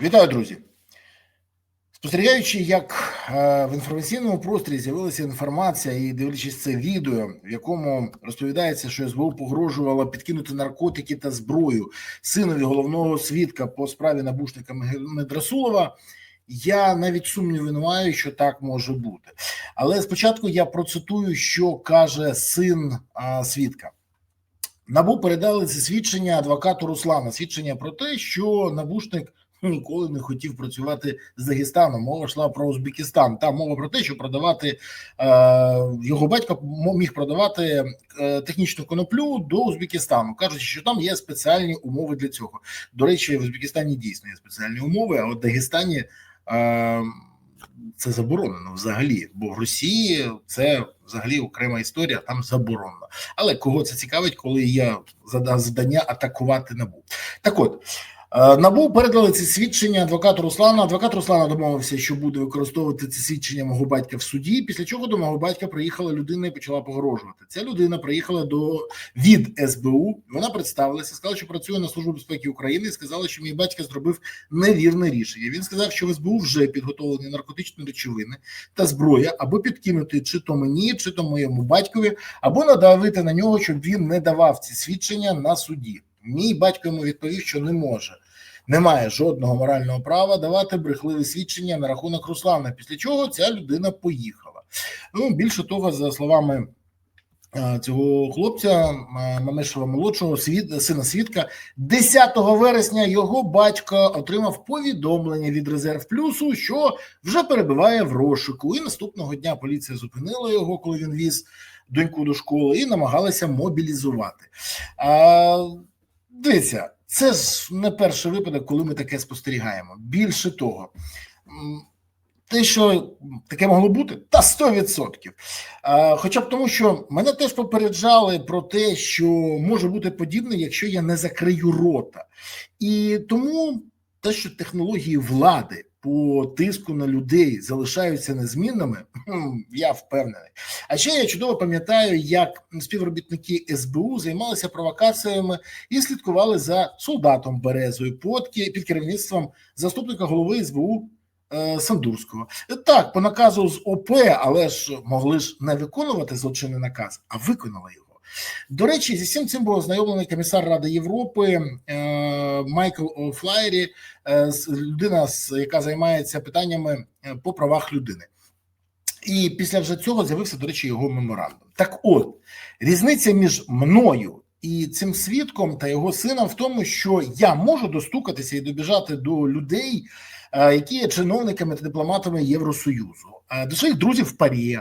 Вітаю, друзі. Спостерігаючи, як е, в інформаційному просторі з'явилася інформація, і дивлячись це відео, в якому розповідається, що СБУ погрожувала підкинути наркотики та зброю синові головного свідка по справі набушника Медрасулова, я навіть сумніву маю, що так може бути. Але спочатку я процитую, що каже син е, свідка. Набу передали це свідчення адвокату Руслана. Свідчення про те, що набушник ніколи не хотів працювати з Дагестаном. Мова йшла про Узбекистан. Там мова про те, що продавати е, його батько міг продавати е, технічну коноплю до Узбекистану, кажучи, що там є спеціальні умови для цього. До речі, в Узбекистані дійсно є спеціальні умови, а от в Дагестані. Е, це заборонено взагалі, бо в Росії це взагалі окрема історія, там заборонено. Але кого це цікавить, коли я задав завдання атакувати набу? Так от. Набу передали ці свідчення адвокату Руслана. Адвокат Руслана домовився, що буде використовувати ці свідчення мого батька в суді. Після чого до мого батька приїхала людина і почала погрожувати. Ця людина приїхала до від СБУ. Вона представилася, сказала, що працює на службу безпеки України. і Сказала, що мій батько зробив невірне рішення. Він сказав, що в СБУ вже підготовлені наркотичні речовини та зброя, або підкинути чи то мені, чи то моєму батькові, або надавити на нього, щоб він не давав ці свідчення на суді. Мій батько йому відповів, що не може, не має жодного морального права давати брехливі свідчення на рахунок Руслана. Після чого ця людина поїхала. Ну більше того, за словами цього хлопця, Мамешева молодшого свід, сина свідка, 10 вересня його батько отримав повідомлення від резерв плюсу, що вже перебуває в розшуку. І наступного дня поліція зупинила його, коли він віз доньку до школи, і намагалася мобілізувати. А, Дивіться, це ж не перший випадок, коли ми таке спостерігаємо. Більше того, те, що таке могло бути, та 100%. А, Хоча б тому, що мене теж попереджали про те, що може бути подібне, якщо я не закрию рота. І тому те, що технології влади по тиску на людей залишаються незмінними, я впевнений. А ще я чудово пам'ятаю, як співробітники СБУ займалися провокаціями і слідкували за солдатом Березою подки під керівництвом заступника голови СБУ е, Сандурського. Так, по наказу з ОП, але ж могли ж не виконувати злочинний наказ, а виконали його. До речі, зі всім цим був ознайомлений комісар Ради Європи е, Майкл О'Флайрі, е, людина, яка займається питаннями по правах людини. І після вже цього з'явився, до речі, його меморандум. Так от, різниця між мною і цим свідком та його сином в тому, що я можу достукатися і добіжати до людей, які є чиновниками та дипломатами Євросоюзу, до своїх друзів в Парі,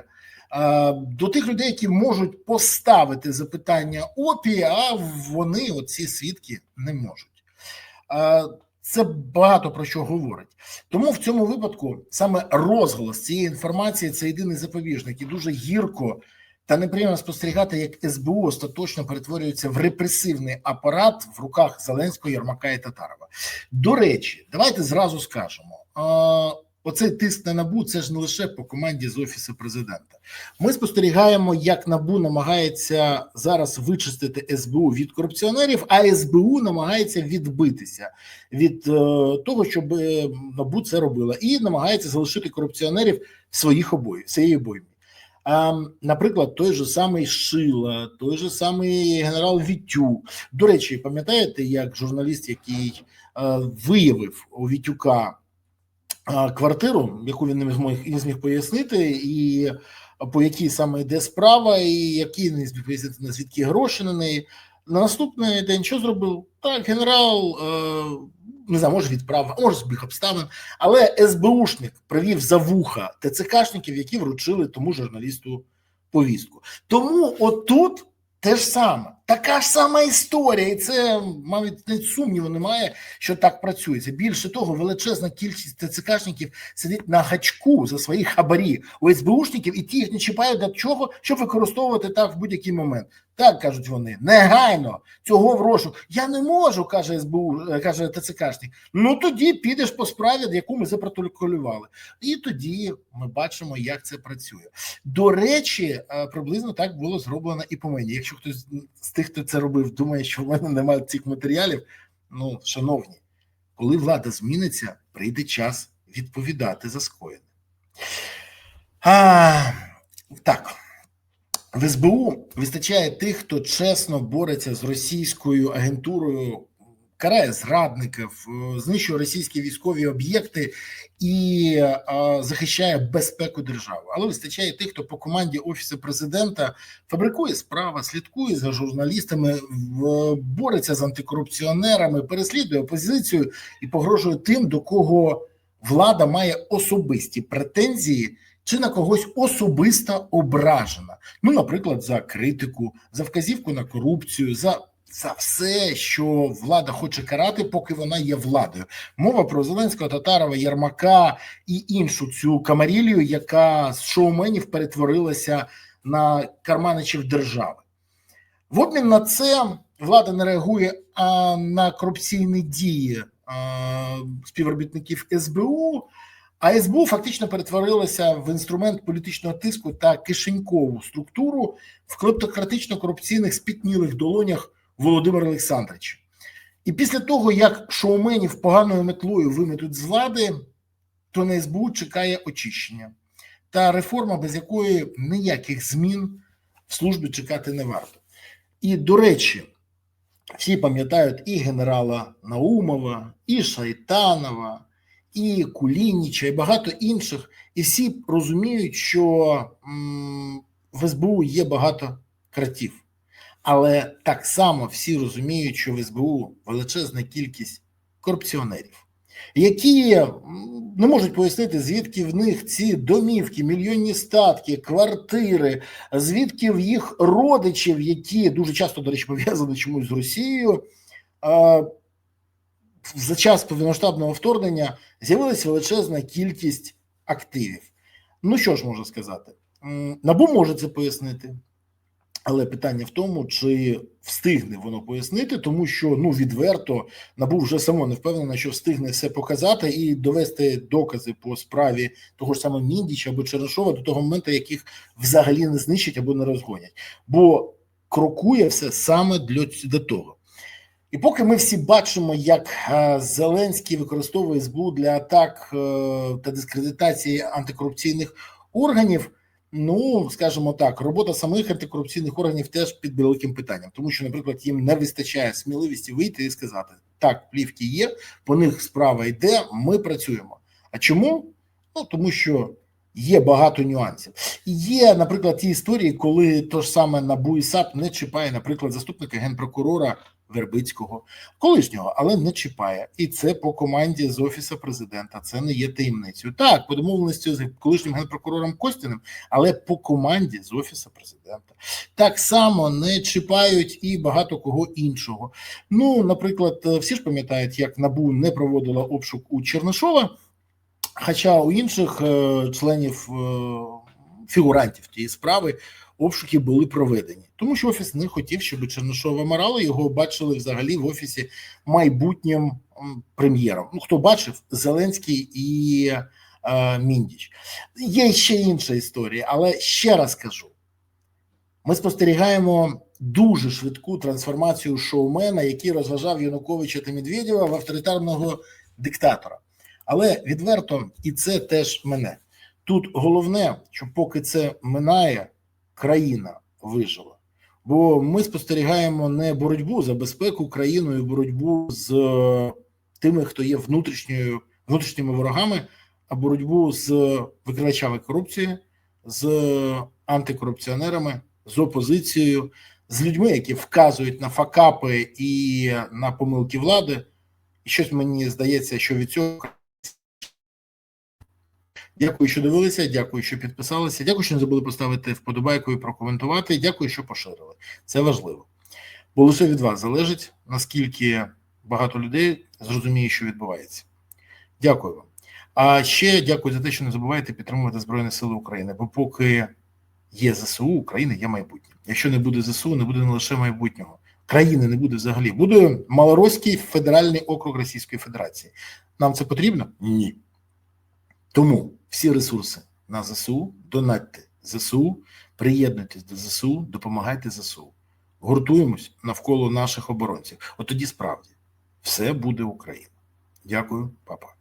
до тих людей, які можуть поставити запитання ОПІ, а вони, оці свідки, не можуть. Це багато про що говорить. Тому в цьому випадку саме розголос цієї інформації це єдиний запобіжник, і дуже гірко та неприємно спостерігати, як СБУ остаточно перетворюється в репресивний апарат в руках Зеленського, Єрмака і Татарова. До речі, давайте зразу скажемо. Оцей тиск на набу це ж не лише по команді з офісу президента. Ми спостерігаємо, як набу намагається зараз вичистити СБУ від корупціонерів, а СБУ намагається відбитися від е, того, щоб набу це робила, і намагається залишити корупціонерів своїх обоїв своєї обоймі. Наприклад, той же самий Шила, той же самий генерал Вітю. До речі, пам'ятаєте, як журналіст, який е, виявив у Вітюка квартиру, яку він не зміг не зміг пояснити, і по якій саме йде справа, і які не зміг пояснити звідки гроші на неї. На наступний день що зробив? Так, генерал е, не знаю, може відправив, а може збіг обставин, але СБУшник привів за вуха ТЦКшників, які вручили тому журналісту повістку. Тому отут те ж саме. Така ж сама історія, і це, мабуть, не сумніву немає, що так працюється. Більше того, величезна кількість ТЦКшників сидить на гачку за свої хабарі у СБУшників, і ті їх не чіпають для чого, щоб використовувати так в будь-який момент. Так кажуть вони негайно цього в розшук. Я не можу, каже СБУ, е, каже ТЦКшник. Ну тоді підеш по справі, яку ми запротоколювали. І тоді ми бачимо, як це працює. До речі, е, приблизно так було зроблено і по мені. Якщо хтось тих, хто це робив, думає, що в мене немає цих матеріалів. Ну, шановні, коли влада зміниться, прийде час відповідати за скоєне. А, так. В СБУ вистачає тих, хто чесно бореться з російською агентурою, карає зрадників, е, знищує російські військові об'єкти і е, захищає безпеку держави. Але вистачає тих, хто по команді офісу президента фабрикує справи, слідкує за журналістами, бореться з антикорупціонерами, переслідує опозицію і погрожує тим, до кого влада має особисті претензії. Чи на когось особисто ображена, ну, наприклад, за критику, за вказівку на корупцію, за, за все, що влада хоче карати, поки вона є владою. Мова про Зеленського, Татарова, Єрмака і іншу цю камарілію, яка з шоуменів перетворилася на карманичів держави. В обмін на це влада не реагує а на корупційні дії а, співробітників СБУ. А СБУ фактично перетворилася в інструмент політичного тиску та кишенькову структуру в клептократично-корупційних спітнілих долонях Володимира Олександровича. І після того, як шоуменів поганою метлою виметуть з влади, то на СБУ чекає очищення та реформа, без якої ніяких змін в службі чекати не варто. І до речі, всі пам'ятають і генерала Наумова, і Шайтанова, і Кулініча, і багато інших. І всі розуміють, що в СБУ є багато кратів. Але так само всі розуміють, що в СБУ величезна кількість корупціонерів, які не можуть пояснити, звідки в них ці домівки, мільйонні статки, квартири, звідки в їх родичів, які дуже часто, до речі, пов'язані чомусь з Росією. За час повномасштабного вторгнення з'явилася величезна кількість активів. Ну що ж можна сказати? Набу може це пояснити, але питання в тому, чи встигне воно пояснити, тому що ну відверто набу вже само не впевнено, що встигне все показати і довести докази по справі того ж самого Міндіча або Черешова до того моменту, яких взагалі не знищать або не розгонять, бо крокує все саме для, для того. І поки ми всі бачимо, як е, Зеленський використовує СБУ для атак е, та дискредитації антикорупційних органів. Ну, скажімо так, робота самих антикорупційних органів теж під великим питанням, тому що, наприклад, їм не вистачає сміливості вийти і сказати: так, плівки є, по них справа йде, ми працюємо. А чому? Ну тому що є багато нюансів. І є, наприклад, ті історії, коли то ж саме НАБУ і САП не чіпає, наприклад, заступника генпрокурора Вербицького, колишнього, але не чіпає. І це по команді з офісу президента. Це не є таємницею. Так, по домовленості з колишнім генпрокурором Костіним, але по команді з офісу президента. Так само не чіпають і багато кого іншого. Ну, наприклад, всі ж пам'ятають, як НАБУ не проводила обшук у Чернишова. Хоча у інших е, членів е, фігурантів тієї справи обшуки були проведені, тому що офіс не хотів, щоб Чернишова Морало його бачили взагалі в офісі майбутнім прем'єром. Ну хто бачив Зеленський і е, Міндіч. Є ще інша історія, але ще раз кажу: ми спостерігаємо дуже швидку трансформацію шоумена, який розважав Януковича та Медведєва в авторитарного диктатора. Але відверто, і це теж мене. Тут головне, що поки це минає, країна вижила. Бо ми спостерігаємо не боротьбу за безпеку країною, боротьбу з е, тими, хто є внутрішньою внутрішніми ворогами, а боротьбу з викривачами корупції, з антикорупціонерами, з опозицією, з людьми, які вказують на факапи і на помилки влади. І щось мені здається, що від цього Дякую, що дивилися. Дякую, що підписалися. Дякую, що не забули поставити вподобайку і прокоментувати. Дякую, що поширили. Це важливо. Бо лише від вас залежить, наскільки багато людей зрозуміє, що відбувається. Дякую вам. А ще дякую за те, що не забувайте підтримувати Збройні Сили України. Бо поки є ЗСУ, України є майбутнє. Якщо не буде ЗСУ, не буде не лише майбутнього. Країни не буде взагалі. Буде Малоросський федеральний округ Російської Федерації. Нам це потрібно? Ні. Тому всі ресурси на ЗСУ, донатьте ЗСУ, приєднуйтесь до ЗСУ, допомагайте ЗСУ. Гуртуємось навколо наших оборонців. От тоді справді все буде Україна. Дякую, папа.